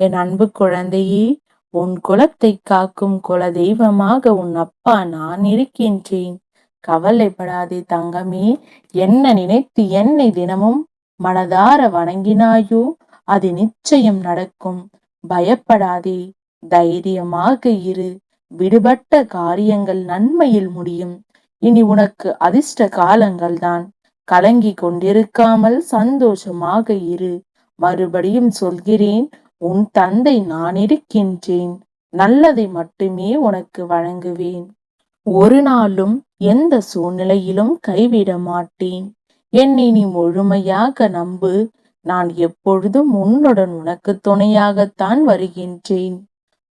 என் அன்பு குழந்தையே உன் குலத்தை காக்கும் குல தெய்வமாக உன் அப்பா நான் இருக்கின்றேன். கவலைப்படாதே தங்கமே என்ன நினைத்து என்னை தினமும் மனதார வணங்கினாயோ அது நிச்சயம் நடக்கும். பயப்படாதே தைரியமாக இரு. விடுபட்ட காரியங்கள் நன்மையில் முடியும். இனி உனக்கு அதிர்ஷ்ட காலங்கள்தான். கலங்கி கொண்டிருக்காமல் சந்தோஷமாக இரு. மறுபடியும் சொல்கிறேன் உன் தந்தை நான் இருக்கின்றேன். நல்லதை மட்டுமே உனக்கு வழங்குவேன். ஒரு நாளும் எந்த சூழ்நிலையிலும் கைவிட மாட்டேன். என்னை நீ முழுமையாக நம்பு. நான் எப்பொழுதும் உன்னுடன் உனக்கு துணையாகத்தான் வருகின்றேன்.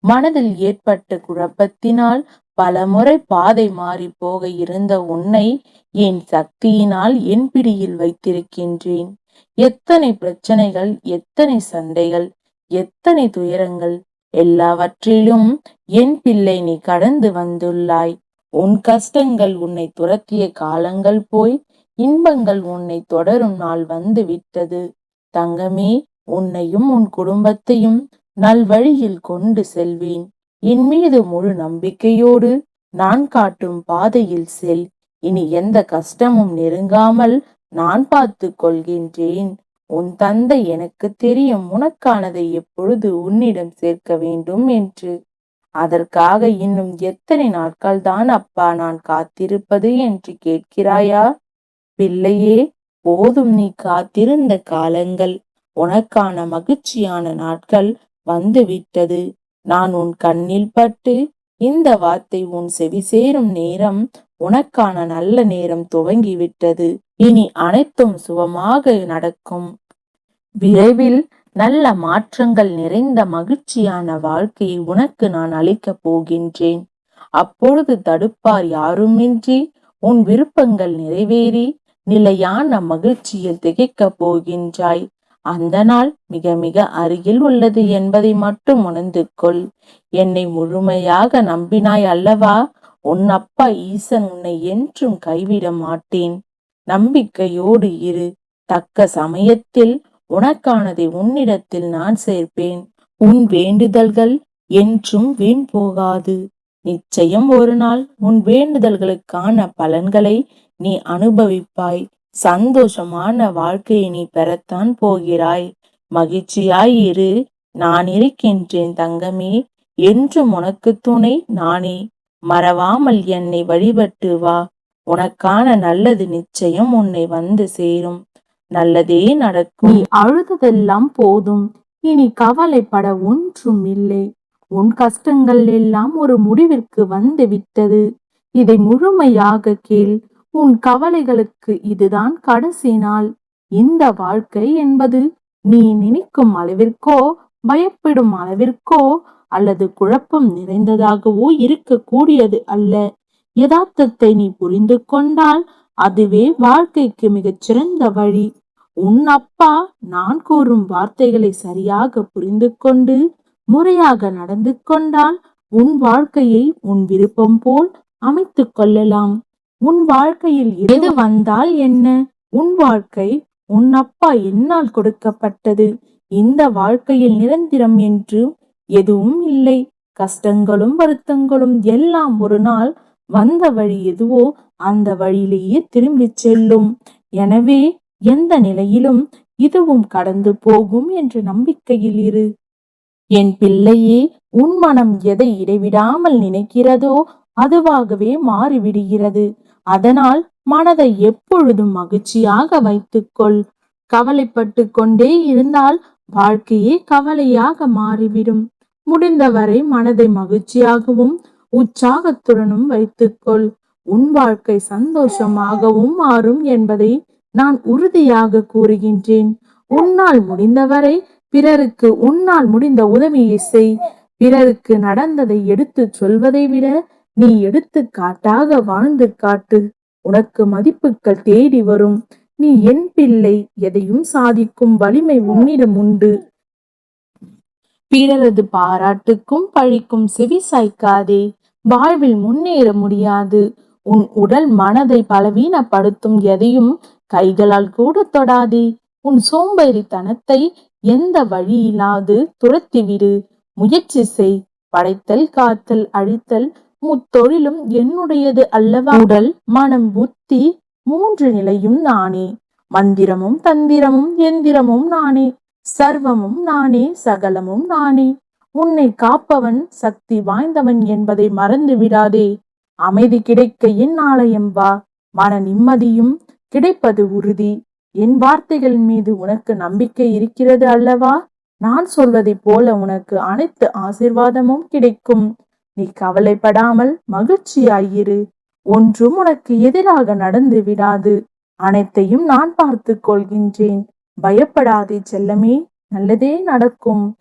மனதில் ஏற்பட்ட குழப்பத்தினால் பலமுறை பாதை மாறி போக இருந்த உன்னை என் சக்தியினால் என் பிடியில் வைத்திருக்கின்றேன். எத்தனை பிரச்சனைகள் எத்தனை சண்டைகள் எத்தனை துயரங்கள்? எல்லாவற்றிலும் என் பிள்ளை நீ கடந்து வந்துள்ளாய். உன் கஷ்டங்கள் உன்னை துரத்திய காலங்கள் போய் இன்பங்கள் உன்னை தொடரும் நாள் வந்து விட்டது. தங்கமே உன்னையும் உன் குடும்பத்தையும் நல்வழியில் கொண்டு செல்வேன். என் மீது முழு நம்பிக்கையோடு நான் காட்டும் பாதையில் செல். இனி எந்த கஷ்டமும் நெருங்காமல் நான் பார்த்து கொள்கின்றேன். உன் தந்தை எனக்கு தெரியும் உனக்கானதை எப்பொழுது உன்னிடம் சேர்க்க வேண்டும் என்று. அதற்காக இன்னும் எத்தனை நாட்கள் தான் அப்பா நான் காத்திருப்பது என்று கேட்கிறாயா? பிள்ளையே போதும் நீ காத்திருந்த காலங்கள் உனக்கான மகிழ்ச்சியான நாட்கள் வந்துவிட்டது. நான் உன் கண்ணில் பட்டு இந்த வார்த்தை உன் செவி சேரும் நேரம் உனக்கான நல்ல நேரம் துவங்கிவிட்டது. இனி அனைத்தும் சுகமாக நடக்கும். விரைவில் நல்ல மாற்றங்கள் நிறைந்த மகிழ்ச்சியான வாழ்க்கையை உனக்கு நான் அளிக்கப் போகின்றேன். அப்பொழுது தடுப்பார் யாருமின்றி உன் விருப்பங்கள் நிறைவேறி நிலையான மகிழ்ச்சியில் திகைக்கப் போகின்றாய். அந்த நாள் மிக மிக அருகில் உள்ளது என்பதை மட்டும் உணர்ந்து கொள். என்னை முழுமையாக நம்பினாய் அல்லவா? உன் அப்பா ஈசன் உன்னை என்றும் கைவிட மாட்டேன். நம்பிக்கையோடு இரு. தக்க சமயத்தில் உனக்கானதை உன்னிடத்தில் நான் சேர்ப்பேன். உன் வேண்டுதல்கள் என்றும் வீண் போகாது. நிச்சயம் ஒரு நாள் உன் வேண்டுதல்களுக்கான பலன்களை நீ அனுபவிப்பாய். சந்தோஷமான வாழ்க்கையை நீ பெறத்தான் போகிறாய். மகிழ்ச்சியாய் இரு. நான் இருக்கின்றேன் தங்கமே. என்றும் உனக்கு துணை நானே. மறவாமல் என்னை வழிபட்டு வா. உனக்கான நல்லது நிச்சயம் உன்னை வந்து சேரும். நல்லதே நடக்கும். நீ அழுததெல்லாம் போதும். இனி கவலைப்பட ஒன்றும் இல்லை. உன் கஷ்டங்கள் எல்லாம் ஒரு முடிவிற்கு வந்து விட்டது. இதை முழுமையாக கேள். உன் கவலைகளுக்கு இதுதான் கடைசி நாள். இந்த வாழ்க்கை என்பது நீ நினைக்கும் அளவிற்கோ பயப்படும் அளவிற்கோ அல்லது குழப்பம் நிறைந்ததாகவோ இருக்கக்கூடியது அல்ல. யதார்த்தத்தை நீ புரிந்து கொண்டால் அதுவே வாழ்க்கைக்கு மிகச் சிறந்த வழி. உன் அப்பா நான் கூறும் வார்த்தைகளை சரியாக புரிந்து கொண்டு முறையாக நடந்து கொண்டால் உன் வாழ்க்கையை உன் விருப்பம் போல் அமைத்துக் கொள்ளலாம். உன் வாழ்க்கையில் எது வந்தால் என்ன? உன் வாழ்க்கை உன் அப்பா என்னால் கொடுக்கப்பட்டது. இந்த வாழ்க்கையில் நிரந்தரம் என்று எதுவும் இல்லை. கஷ்டங்களும் வருத்தங்களும் எல்லாம் ஒரு நாள் வந்த வழி எதுவோ அந்த வழியிலேயே திரும்பி செல்லும். எனவே எந்த நிலையிலும் இதுவும் கடந்து போகும் என்ற நம்பிக்கையில் இரு. என் பிள்ளையே உன் மனம் எதை இடைவிடாமல் நினைக்கிறதோ அதுவாகவே மாறிவிடுகிறது. அதனால் மனதை எப்பொழுதும் மகிழ்ச்சியாக வைத்துக்கொள். கவலைப்பட்டு கொண்டே இருந்தால் வாழ்க்கையே கவலையாக மாறிவிடும். முடிந்தவரை மனதை மகிழ்ச்சியாகவும் உற்சாகத்துடனும் வைத்துக்கொள். உன் வாழ்க்கை சந்தோஷமாகவும் மாறும் என்பதை நான் உறுதியாக கூறுகின்றேன். உன்னால் முடிந்தவரை பிறருக்கு உன்னால் முடிந்த உதவியை செய். பிறருக்கு நடந்ததை எடுத்துச் சொல்வதை விட நீ எடுத்து காட்டாக வாழ்ந்து காட்டு. உனக்கு மதிப்புகள் தேடி வரும். நீ என் பிள்ளை எதையும் சாதிக்கும் வலிமை உன்னிடம் உண்டு. பிறரது பாராட்டுக்கும் பழிக்கும் செவி சாய்க்காதே. வாழ்வில் முன்னேற முடியாது. உன் உடல் மனதை பலவீனப்படுத்தும் எதையும் கைகளால் கூட தொடாதே. உன் சோம்பேறித்தனத்தை எந்த வழியில்லாது துரத்திவிடு. முயற்சி செய். படைத்தல் காத்தல் அழித்தல் முத்தொழிலும் என்னுடையது அல்லவா? உடல் மனம் புத்தி மூன்று நிலையும் நானே. மந்திரமும் தந்திரமும் எந்திரமும் நானே. சர்வமும் நானே சகலமும் நானே. உன்னை காப்பவன் சக்தி வாய்ந்தவன் என்பதை மறந்து விடாதே. அமைதி கிடைக்க என் ஆலயம் வா. மன நிம்மதியும் கிடைப்பது உறுதி. என் வார்த்தைகள் மீது உனக்கு நம்பிக்கை இருக்கிறது அல்லவா? நான் சொல்வதைப் போல உனக்கு அனைத்து ஆசிர்வாதமும் கிடைக்கும். நீ கவலைப்படாமல் மகிழ்ச்சியாயிரு. ஒன்றும் உனக்கு எதிராக நடந்து விடாது. அனைத்தையும் நான் பார்த்துக் கொள்கின்றேன். பயப்படாதே செல்லமே நல்லதே நடக்கும்.